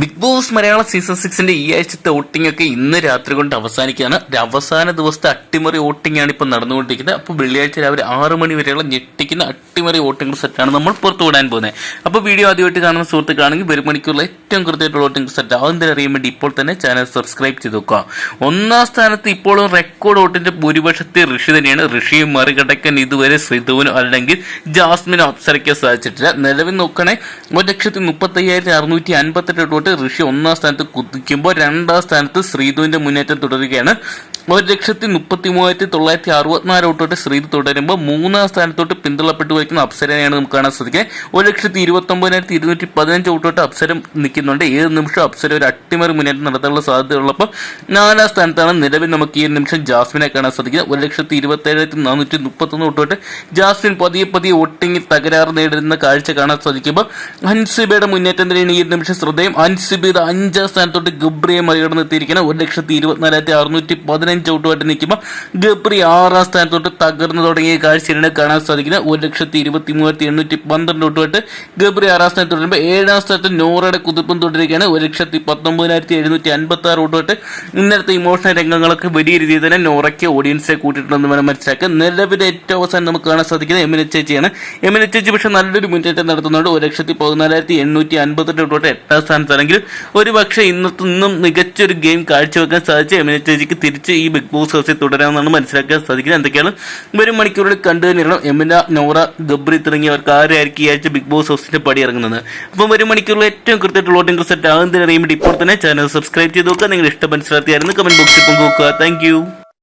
Big Boss Malayala season സിക്സിന്റെ ഈ ആഴ്ചത്തെ വോട്ടിംഗ് ഒക്കെ ഇന്ന് രാത്രി കൊണ്ട് അവസാനിക്കുകയാണ്. അവസാന ദിവസത്തെ അട്ടിമറി വോട്ടിംഗ് ആണ് ഇപ്പോൾ നടന്നുകൊണ്ടിരിക്കുന്നത്. അപ്പോൾ വെള്ളിയാഴ്ച രാവിലെ ആറ് മണി വരെയുള്ള ഞെട്ടിക്കുന്ന അട്ടിമറി വോട്ടിംഗ് സെറ്റാണ് നമ്മൾ പുറത്തു വിടാൻ പോകുന്നത്. അപ്പോൾ വീഡിയോ ആദ്യമായിട്ട് കാണുന്ന സുഹൃത്തുക്കളാണെങ്കിൽ ഒരു മണിക്കൂറിൽ ഏറ്റവും കൃത്യമായിട്ടുള്ള വോട്ടിംഗ് സെറ്റ് ആകുന്നതിന് അറിയാൻ വേണ്ടി ഇപ്പോൾ തന്നെ ചാനൽ സബ്സ്ക്രൈബ് ചെയ്ത് നോക്കുക ഒന്നാം സ്ഥാനത്ത് ഇപ്പോഴും റെക്കോർഡ് വോട്ടിന്റെ ഭൂരിപക്ഷത്തെ ഋഷി തന്നെയാണ്. ഋഷിയെ മറികടക്കാൻ ഇതുവരെ സിധുവിനോ അല്ലെങ്കിൽ ജാസ്മിനോ അപ്സരയ്ക്കോ സാധിച്ചിട്ടില്ല. നിലവിൽ നോക്കണേ ഒരു ലക്ഷത്തി മുപ്പത്തി അയ്യായിരത്തി അറുന്നൂറ്റി അൻപത്തെട്ട് തൊട്ട് ഋഷി ഒന്നാം സ്ഥാനത്ത് കുതിക്കുമ്പോൾ രണ്ടാം സ്ഥാനത്ത് ശ്രീധുവിന്റെ മുന്നേറ്റം തുടരുകയാണ്. ഒരു ലക്ഷത്തി മുപ്പത്തി മൂവായിരത്തി തൊള്ളായിരത്തി അറുപത്തിനാല് തൊട്ട് ശ്രീധു തുടരുമ്പോൾ മൂന്നാം സ്ഥാനത്തോട്ട് പിന്തള്ളപ്പെട്ടു വയ്ക്കുന്ന അപ്സരനെയാണ് നമുക്ക് കാണാൻ സാധിക്കുന്നത്. ഒരു ലക്ഷത്തി ഇരുപത്തി ഒമ്പതിനായിരത്തി ഇരുന്നൂറ്റി പതിനഞ്ച് തൊട്ട് അപ്സരം നിൽക്കുന്നുണ്ട്. ഏത് നിമിഷം അപ്സര ഒരു അട്ടിമറി മുന്നേറ്റം നടത്താനുള്ള സാധ്യതയുള്ളപ്പോൾ നാലാം സ്ഥാനത്താണ് നിലവിൽ നമുക്ക് ഈ നിമിഷം ജാസ്മിനെ കാണാൻ സാധിക്കുന്നത്. ഒരു ലക്ഷത്തി ഇരുപത്തി ഏഴായിരത്തി നാനൂറ്റി മുപ്പത്തൊന്ന് തൊട്ട് ജാസ്മിൻ പതിയെ പതിയെ വോട്ടിങ്ങിൽ തകരാറ് നേരിടുന്ന കാഴ്ച കാണാൻ സാധിക്കുമ്പോൾ അൻസിബയുടെ മുന്നേറ്റം തന്നെയാണ് ഈ നിമിഷം ശ്രദ്ധയും. അൻസിബ ഇത് അഞ്ചാം സ്ഥാനത്തോട്ട് ഗബ്രിയെ മറികടന്ന് എത്തിയിരിക്കുന്നത് ഒരു ലക്ഷത്തി ഇരുപത്തിനാലായിരത്തി അറുന്നൂറ്റി പതിനഞ്ച് ഔട്ടുമായിട്ട് നിൽക്കുമ്പോൾ ഗബ്രി ആറാം സ്ഥാനത്തോട്ട് തകർന്നു തുടങ്ങിയ കാഴ്ചയാണ് കാണാൻ സാധിക്കുന്നത് ഒരു ലക്ഷത്തി ഇരുപത്തി മൂവായിരത്തി എണ്ണൂറ്റി പന്ത്രണ്ട് തൊട്ടുമായിട്ട് ഗബ്രി ആറാം സ്ഥാനത്ത് തുടരുമ്പോൾ ഏഴാം സ്ഥാനത്ത് നോറയുടെ കുതിപ്പും തുടരുകയാണ്. ഒരു ലക്ഷത്തി പത്തൊമ്പതിനായിരത്തി എഴുന്നൂറ്റി അൻപത്തി ആറ് തൊട്ടുമായിട്ട് ഇന്നലത്തെ ഇമോഷണൽ രംഗങ്ങളൊക്കെ വലിയ രീതിയിൽ തന്നെ നോറയ്ക്ക് ഓഡിയൻസിനെ കൂട്ടിയിട്ടുണ്ടെന്ന് വേണം മനസ്സിലാക്കുക നിലവിലെ ഏറ്റവും അവസാനം നമുക്ക് കാണാൻ സാധിക്കുന്നത് എമിന ചേച്ചിയാണ്. എമിന ചേച്ചി പക്ഷേ നല്ലൊരു മുന്നേറ്റം നടത്തുന്നുണ്ട്. ഒരു ലക്ഷത്തി പതിനാലായിരത്തി എണ്ണൂറ്റി അൻപത്തെട്ട് തൊട്ട് എട്ടാം സ്ഥാനത്താണെങ്കിൽ ഒരു പക്ഷേ ഇന്നത്തെ നിന്നും മികച്ചൊരു ഗെയിം കാഴ്ചവെക്കാൻ സാധിച്ച എമിന ചേച്ചിക്ക് തിരിച്ച് ഈ ബിഗ് ബോസ് ഹൗസിൽ തുടരാമെന്നാണ് മനസ്സിലാക്കാൻ സാധിക്കുന്നത്. എന്തൊക്കെയാണ്? വരും മണിക്കൂറിൽ കണ്ടു തന്നെയാണ് എമിന നോറ ഗബ്രി തുടങ്ങിയവർക്ക് ആരായിരിക്കും ഈ ആഴ്ച ബിഗ് ബോസ് ഹൗസിന്റെ പടി ഇറങ്ങുന്നത്. അപ്പം വരും മണിക്കൂറിൽ ഏറ്റവും കൃത്യമായിട്ടുള്ള വോട്ടിംഗ് സെറ്റ് ആകുന്നതിന് വേണ്ടി ഇപ്പോൾ തന്നെ ചാനൽ സബ്സ്ക്രൈബ് ചെയ്ത് നോക്കുക. നിങ്ങൾ ഇഷ്ടം മനസ്സിലാക്കിയായിരുന്നു. കമന്റ് ബോക്സിൽ പങ്കുവെക്കുക. താങ്ക്